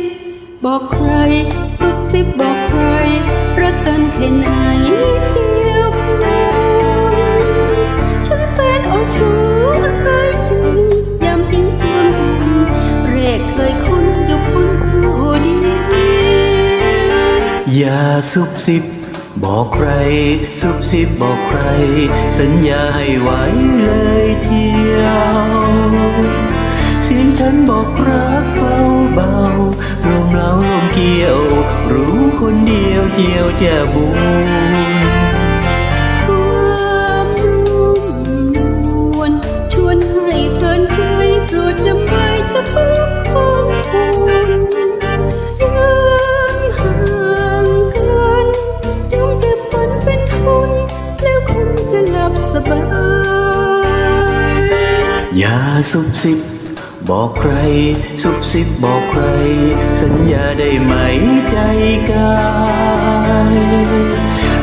บ บอกใครซุบซิบบอกใคร รักกันแค่ไหนเที่ยวพรฉันแสนโอสูงเอ้ยจริงยามพิงส่วนอุ่นเรกเคยคุ้นจ้าคนผู้ดี อย่าซุบซิบบอกใครซุบซิบบอกใคร สัญญาให้ไว้เลยเที่ยว เสียงฉันบอกรัก เดียวเกี่ยวจะบุญความนุ่มนวลชวนให้เพลินใจโปรดจำไว้เฉพาะของคุณยังห่างกันจงเก็บฝันเป็นทุนแล้วคุณจะหลับสบายอย่าซุบซิบ บอกใครซุบซิบบอกใคร สัญญาได้ไหมใจกาย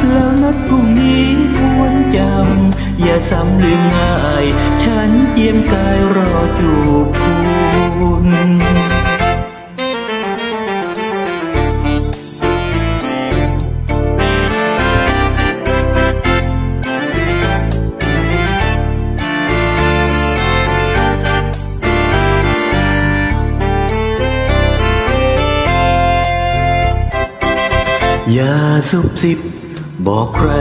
แล้วนัดพรุ่งนี้ควรจำ อย่าซ้ำลืมง่าย ฉันเจียมกายรอจูบ อย่าซุบซิบ บอกใคร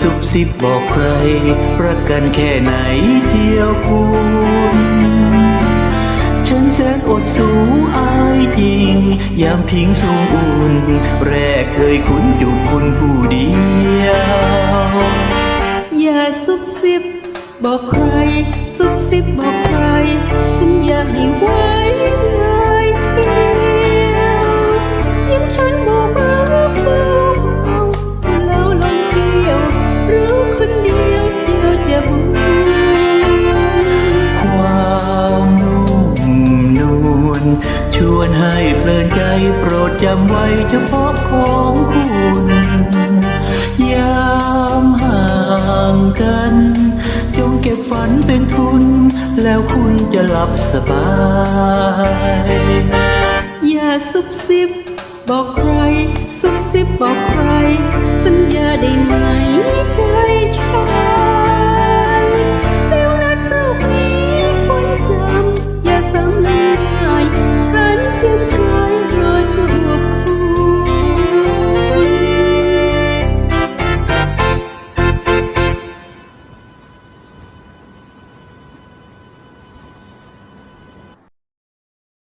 ซุบซิบบอกใคร รักกันแค่ไหนเที่ยวคุณฉันแสนอดสูอายจริง ยามพิงสูงอุ่น แรกเคยคุ้นจูบคุณผู้เดียว อย่าซุบซิบ บอกใคร ซุบซิบบอกใคร สัญญาให้ไว้ เพลินใจโปรดจำไว้เฉพาะของคุณยามห่างกัน จงเก็บฝันเป็นทุน แล้วคุณจะหลับสบาย อย่าซุบซิบบอกใคร ซุบซิบบอกใคร สัญญาได้ไหม